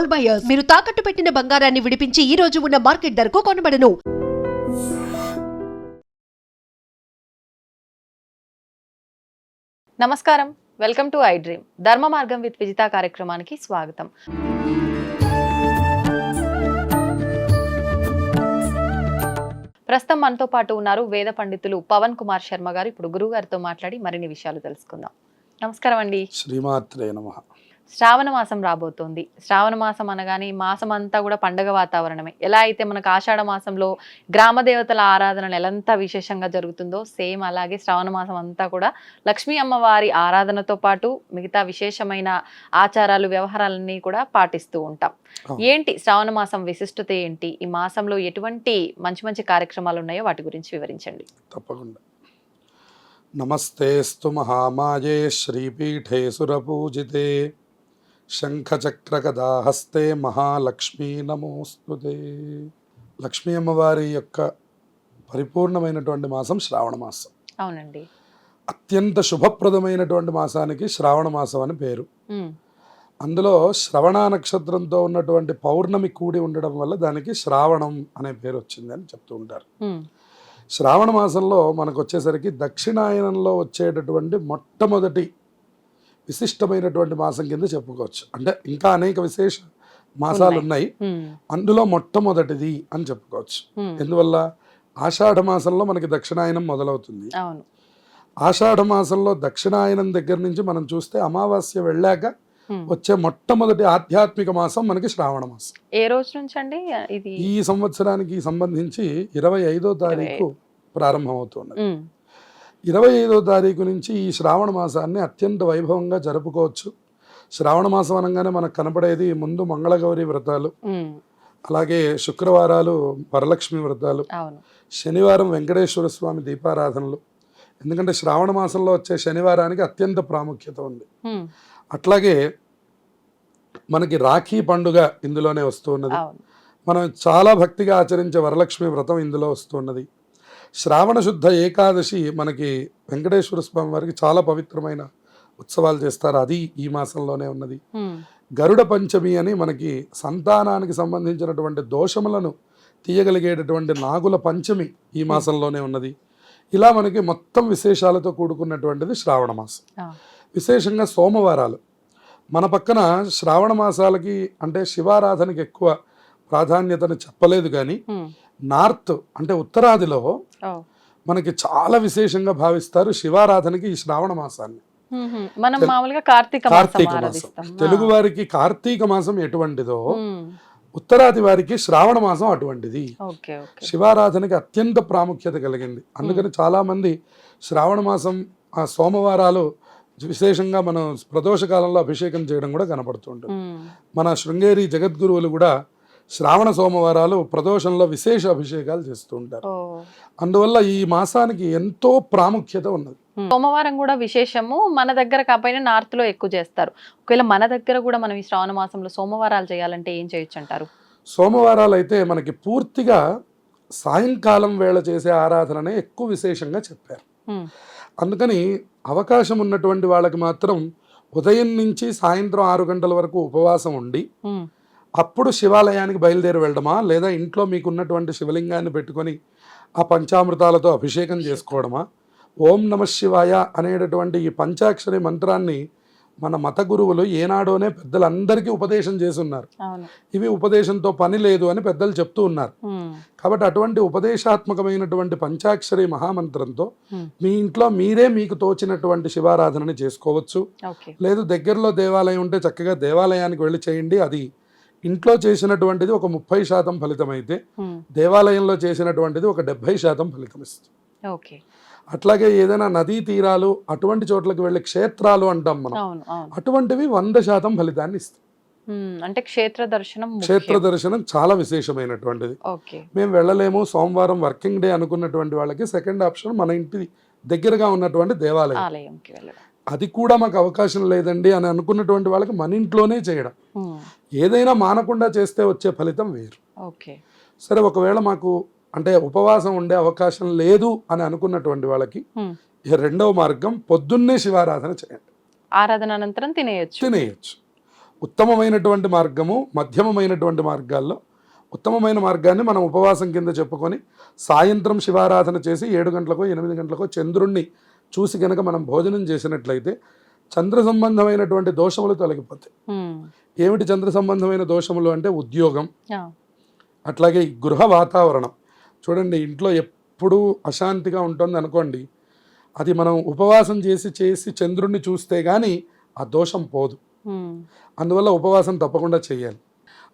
Gold buyers మీరు తాకట్టు పెట్టిన బంగారాన్ని విడిపించి ఈ రోజు ఉన్న మార్కెట్ ధరకు కొనబడను. నమస్కారం. వెల్కమ్ టు ఐ డ్రీమ్ ధర్మ మార్గం విత్ విజిత కార్యక్రమానికి స్వాగతం. ప్రస్తుతం మనతో పాటు ఉన్నారు వేద పండితులు పవన్ కుమార్ శర్మ గారు. ఇప్పుడు గురువు గారితో మాట్లాడి మరిన్ని విషయాలు తెలుసుకుందాం. నమస్కారం అండి. శ్రీమాత్రే నమ. శ్రావణ మాసం రాబోతోంది. శ్రావణ మాసం అనగానే ఈ మాసం అంతా కూడా పండగ వాతావరణమే. ఎలా అయితే మనకు ఆషాఢ మాసంలో గ్రామ దేవతల ఆరాధన ఎంత విశేషంగా జరుగుతుందో సేమ్ అలాగే శ్రావణ మాసం అంతా కూడా లక్ష్మీ అమ్మవారి ఆరాధనతో పాటు మిగతా విశేషమైన ఆచారాలు వ్యవహారాలన్నీ కూడా పాటిస్తూ ఉంటాం. ఏంటి? శ్రావణ మాసం విశిష్టత ఏంటి? ఈ మాసంలో ఎటువంటి మంచి మంచి కార్యక్రమాలు ఉన్నాయో వాటి గురించి వివరించండి. తప్పకుండా. నమస్తేస్తు మహామాయే శ్రీపీఠే సురపూజితే. శంఖచక్రగదాహస్తే మహాలక్ష్మీ నమోస్తుతే లక్ష్మీ అమ్మవారి యొక్క పరిపూర్ణమైనటువంటి మాసం శ్రావణ మాసం. అవునండి. అత్యంత శుభప్రదమైనటువంటి మాసానికి శ్రావణ మాసం అని పేరు. అందులో శ్రవణ నక్షత్రంతో ఉన్నటువంటి పౌర్ణమి కూడి ఉండడం వల్ల దానికి శ్రావణం అనే పేరు వచ్చింది అని చెప్తూ ఉంటారు. శ్రావణ మాసంలో మనకు వచ్చేసరికి దక్షిణాయనంలో వచ్చేటటువంటి మొట్టమొదటి విశిష్టమైనటువంటి మాసం కింద చెప్పుకోవచ్చు. అంటే ఇంకా అనేక విశేష మాసాలు ఉన్నాయి. అందులో మొట్టమొదటిది అని చెప్పుకోవచ్చు. ఎందువల్ల? ఆషాఢ మాసంలో మనకి దక్షిణాయనం మొదలవుతుంది. ఆషాఢ మాసంలో దక్షిణాయనం దగ్గర నుంచి మనం చూస్తే అమావాస్య వెళ్ళాక. వచ్చే మొట్టమొదటి ఆధ్యాత్మిక మాసం మనకి శ్రావణ మాసం. ఏ రోజు నుంచి అండి ఇది? ఈ సంవత్సరానికి సంబంధించి ఇరవై ఐదో తారీఖు ప్రారంభమవుతున్నది ఉమ్, ఇరవై ఐదో తారీఖు నుంచి ఈ శ్రావణ మాసాన్ని అత్యంత వైభవంగా జరుపుకోవచ్చు. శ్రావణ మాసం అనగానే మనకు కనపడేది ముందు మంగళగౌరి వ్రతాలు అలాగే శుక్రవారాలు వరలక్ష్మి వ్రతాలు శనివారం వెంకటేశ్వర స్వామి దీపారాధనలు. ఎందుకంటే శ్రావణ మాసంలో వచ్చే శనివారానికి అత్యంత ప్రాముఖ్యత ఉంది. అట్లాగే మనకి రాఖీ పండుగ ఇందులోనే వస్తున్నది మనం చాలా భక్తిగా ఆచరించే వరలక్ష్మి వ్రతం ఇందులో వస్తున్నది శ్రావణ శుద్ధ ఏకాదశి మనకి వెంకటేశ్వర స్వామి వారికి చాలా పవిత్రమైన ఉత్సవాలు చేస్తారు. అది ఈ మాసంలోనే ఉన్నది. గరుడ పంచమి అని మనకి సంతానానికి సంబంధించినటువంటి దోషములను తీయగలిగేటటువంటి నాగుల పంచమి ఈ మాసంలోనే ఉన్నది. ఇలా మనకి మొత్తం విశేషాలతో కూడుకున్నటువంటిది శ్రావణ మాసం. విశేషంగా సోమవారాలు. మన పక్కన శ్రావణ మాసాలకి అంటే శివారాధనకి ఎక్కువ ప్రాధాన్యతను చెప్పలేదు కానీ నార్త్ అంటే ఉత్తరాదిలో మనకి చాలా విశేషంగా భావిస్తారు శివారాధనకి ఈ శ్రావణ మాసాన్ని. మనం మామూలుగా కార్తీక మాసం కార్తీక మాసం. తెలుగు వారికి కార్తీక మాసం ఎటువంటిదో ఉత్తరాది వారికి శ్రావణ మాసం అటువంటిది. శివారాధనకి అత్యంత ప్రాముఖ్యత కలిగింది. అందుకని చాలా మంది శ్రావణ మాసం ఆ సోమవారాలు విశేషంగా మనం ప్రదోష కాలంలో అభిషేకం చేయడం కూడా కనపడుతుంటుంది మన శృంగేరి జగద్గురువులు కూడా శ్రావణ సోమవారాలు ప్రదోషంలో విశేష అభిషేకాలు చేస్తూ ఉంటారు. అందువల్ల ఈ మాసానికి ఎంతో ప్రాముఖ్యత ఉన్నది. సోమవారం కూడా విశేషము మన దగ్గర కాకపోయినా నార్త్లో ఎక్కువ చేస్తారు. ఒకవేళ మన దగ్గర కూడా మనం ఈ శ్రావణ మాసంలో సోమవారాలు చేయాలంటే ఏం చేయొచ్చు అంటారు? సోమవారాలు అయితే మనకి పూర్తిగా సాయంకాలం వేళ చేసే ఆరాధననే ఎక్కువ విశేషంగా చెప్పారు. అందుకని అవకాశం ఉన్నటువంటి వాళ్ళకి మాత్రం ఉదయం నుంచి సాయంత్రం ఆరు గంటల వరకు ఉపవాసం ఉండి అప్పుడు శివాలయానికి బయలుదేరి వెళ్ళడమా? లేదా ఇంట్లో మీకు ఉన్నటువంటి శివలింగాన్ని పెట్టుకొని ఆ పంచామృతాలతో అభిషేకం చేసుకోవడమా? ఓం నమ శివాయ అనేటటువంటి ఈ పంచాక్షరి మంత్రాన్ని మన మత గురువులు ఏనాడోనే పెద్దలందరికీ ఉపదేశం చేస్తున్నారు. ఇవి ఉపదేశంతో పని లేదు అని పెద్దలు చెప్తూ ఉన్నారు. కాబట్టి అటువంటి ఉపదేశాత్మకమైనటువంటి పంచాక్షరి మహామంత్రంతో. మీ ఇంట్లో మీరే మీకు తోచినటువంటి శివారాధనని చేసుకోవచ్చు. లేదు దగ్గరలో దేవాలయం ఉంటే చక్కగా దేవాలయానికి వెళ్ళి చేయండి. అది ఇంట్లో చేసినటువంటిది ఒక ముప్పై శాతం ఫలితం అయితే దేవాలయంలో చేసినటువంటిది ఒక డెబ్భై శాతం ఫలితం ఇస్తుంది ఓకే. అట్లాగే ఏదైనా నదీ తీరాలు అటువంటి చోట్లకి వెళ్ళి క్షేత్రాలు అంటాం మనం. అటువంటివి వంద శాతం ఫలితాన్ని ఇస్తాయి. ఉమ్, అంటే క్షేత్ర దర్శనం. క్షేత్ర దర్శనం చాలా విశేషమైనటువంటిది. మేము వెళ్ళలేము సోమవారం వర్కింగ్ డే అనుకున్నటువంటి వాళ్ళకి సెకండ్ ఆప్షన్ మన ఇంటి దగ్గరగా ఉన్నటువంటి దేవాలయం. అది కూడా మాకు అవకాశం లేదండి అని అనుకున్నటువంటి వాళ్ళకి మన ఇంట్లోనే చేయడం. ఏదైనా మానకుండా చేస్తే వచ్చే ఫలితం వేరు. ఓకే. సరే ఒకవేళ మాకు అంటే ఉపవాసం ఉండే అవకాశం లేదు అని అనుకున్నటువంటి వాళ్ళకి రెండవ మార్గం పొద్దున్నే శివారాధన చేయండి. ఆరాధన అనంతరం తినేయచ్చు. తినేయచ్చు. ఉత్తమమైనటువంటి మార్గము మధ్యమమైనటువంటి మార్గాల్లో ఉత్తమమైన మార్గాన్ని మనం ఉపవాసం కింద చెప్పుకొని సాయంత్రం శివారాధన చేసి ఏడు గంటలకో ఎనిమిది గంటలకో చంద్రుణ్ణి చూసి కనుక మనం భోజనం చేసినట్లయితే చంద్ర సంబంధమైనటువంటి దోషములు తొలగిపోతాయి. ఏమిటి చంద్ర సంబంధమైన దోషములు అంటే ఉద్యోగం. అట్లాగే గృహ వాతావరణం చూడండి ఇంట్లో ఎప్పుడూ అశాంతిగా ఉంటుంది అనుకోండి అది మనం ఉపవాసం చేసి చేసి చంద్రుణ్ణి చూస్తే కానీ ఆ దోషం పోదు. అందువల్ల ఉపవాసం తప్పకుండా చేయాలి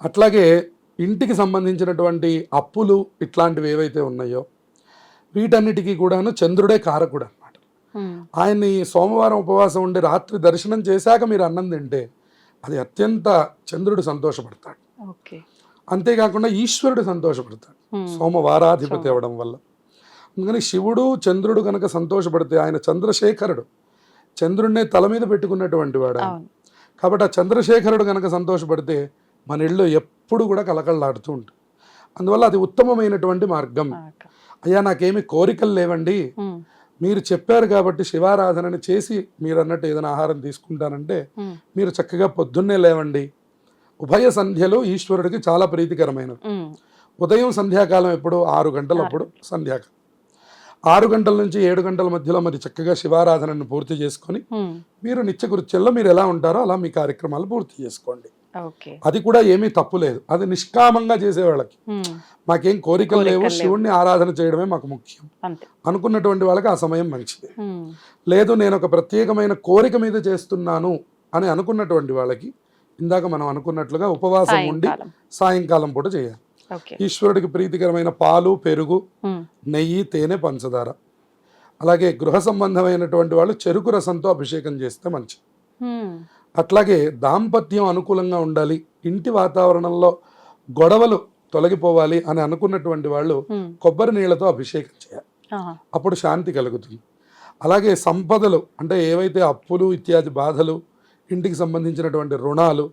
అట్లాగే ఇంటికి సంబంధించినటువంటి అప్పులు ఇట్లాంటివి ఏవైతే ఉన్నాయో వీటన్నిటికీ కూడాను చంద్రుడే కారకుడు అనమాట ఉమ్. ఆయన్ని సోమవారం ఉపవాసం ఉండి రాత్రి దర్శనం చేశాక మీరు అన్నం తింటే అది అత్యంత చంద్రుడు సంతోషపడతాడు. అంతేకాకుండా ఈశ్వరుడు సంతోషపడతాడు. సోమవారాధిపతి అవ్వడం వల్ల. అందుకని శివుడు చంద్రుడు కనుక సంతోషపడితే ఆయన చంద్రశేఖరుడు. చంద్రుడినే తల మీద పెట్టుకున్నటువంటి వాడు కాబట్టి ఆ చంద్రశేఖరుడు కనుక సంతోషపడితే మన ఇళ్ళు ఎప్పుడు కూడా కలకళ్ళాడుతూ ఉంటుంది. అందువల్ల అది ఉత్తమమైనటువంటి మార్గం. అయ్యా నాకేమి కోరికలు లేవండి. మీరు చెప్పారు కాబట్టి శివారాధనని చేసి మీరు అన్నట్టు ఏదైనా ఆహారం తీసుకుంటానంటే. మీరు చక్కగా పొద్దున్నే లేవండి ఉభయ సంధ్యలు ఈశ్వరుడికి చాలా ప్రీతికరమైనవి. ఉదయం సంధ్యాకాలం ఎప్పుడు ఆరు గంటలప్పుడు సంధ్యాకాలం ఆరు గంటల నుంచి ఏడు గంటల మధ్యలో మరి చక్కగా శివారాధనను పూర్తి చేసుకొని. మీరు నిత్యకృత్యంలో మీరు ఎలా ఉంటారో అలా మీ కార్యక్రమాలు పూర్తి చేసుకోండి అది కూడా ఏమీ తప్పు లేదు. అది నిష్కామంగా చేసేవాళ్ళకి ఉమ్. మాకేం కోరికలు లేవు. శివుణ్ణి ఆరాధన చేయడమే మాకు ముఖ్యం. అనుకున్నటువంటి వాళ్ళకి ఆ సమయం మంచిది. లేదు నేను ఒక ప్రత్యేకమైన కోరిక మీద చేస్తున్నాను అని అనుకున్నటువంటి వాళ్ళకి ఇందాక మనం అనుకున్నట్లుగా ఉపవాసం ఉండి సాయంకాలం. పూట చేయాలి. ఈశ్వరుడికి ప్రీతికరమైన పాలు పెరుగు. నెయ్యి తేనె పంచదార. అలాగే గృహ సంబంధమైనటువంటి వాళ్ళు చెరుకు రసంతో అభిషేకం చేస్తే మంచిది. అట్లాగే దాంపత్యం అనుకూలంగా ఉండాలి ఇంటి వాతావరణంలో గొడవలు తొలగిపోవాలి అని అనుకున్నటువంటి వాళ్ళు. కొబ్బరి నీళ్ళతో అభిషేకం చేయాలి. అప్పుడు శాంతి కలుగుతుంది అలాగే సంపదలు అంటే ఏవైతే అప్పులు ఇత్యాది బాధలు ఇంటికి సంబంధించినటువంటి రుణాలు.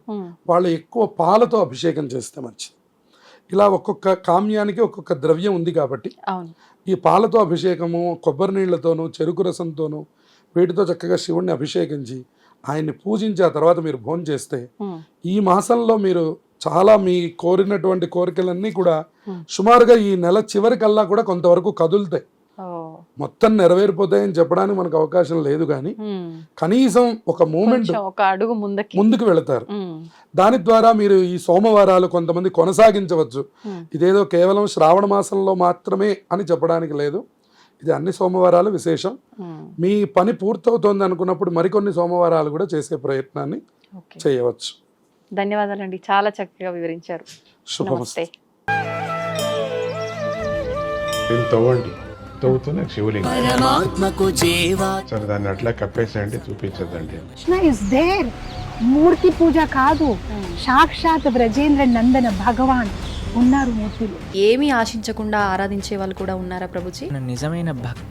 వాళ్ళు ఎక్కువ పాలతో అభిషేకం చేస్తే మంచిది ఇలా ఒక్కొక్క కామ్యానికి ఒక్కొక్క ద్రవ్యం ఉంది కాబట్టి ఈ పాలతో అభిషేకము కొబ్బరి నీళ్ళతోనూ చెరుకు రసంతోనూ వీటితో చక్కగా శివుణ్ణి అభిషేకించి ఆయన్ని పూజించి ఆ తర్వాత మీరు భోజనం చేస్తే. ఈ మాసంలో మీరు చాలా మీ కోరినటువంటి కోరికలన్నీ కూడా. సుమారుగా ఈ నెల చివరికల్లా కూడా కొంతవరకు కదులుతాయి మొత్తం నెరవేరిపోతాయని చెప్పడానికి మనకు అవకాశం లేదు కానీ. కనీసం ఒక మూమెంట్ కొంచెం ఒక అడుగు ముందుకి ముందుకు వెళతారు. దాని ద్వారా మీరు ఈ సోమవారాలు కొంతమంది కొనసాగించవచ్చు. ఇదేదో కేవలం శ్రావణ మాసంలో మాత్రమే అని చెప్పడానికి లేదు ఇది అన్ని సోమవారాలు విశేషం. ఉమ్. మీ పని పూర్తవుతోంది అనుకున్నప్పుడు మరికొన్ని సోమవారాలు కూడా చేసే ప్రయత్నాన్ని చేయవచ్చు. ధన్యవాదాలండి. చాలా చక్కగా వివరించారు. శుభమస్తు. నమస్తే. దీన్ని తవ్వండి. తవ్వుతూనే శివలింగం. పరమాత్మకు జీవా. సరే దాన్ని అట్లా కప్పేసేయండి చూపించదండి కృష్ణ ఇస్ దేర్ మూర్తి పూజ కాదు. సాక్షాత్ బ్రజేంద్ర నందన భగవాన్. ఉన్నారు మూర్తిలో. ఏమీ ఆశించకుండా ఆరాధించే వాళ్ళు కూడా ఉన్నారా ప్రభుజీ? నిజమైన భక్తి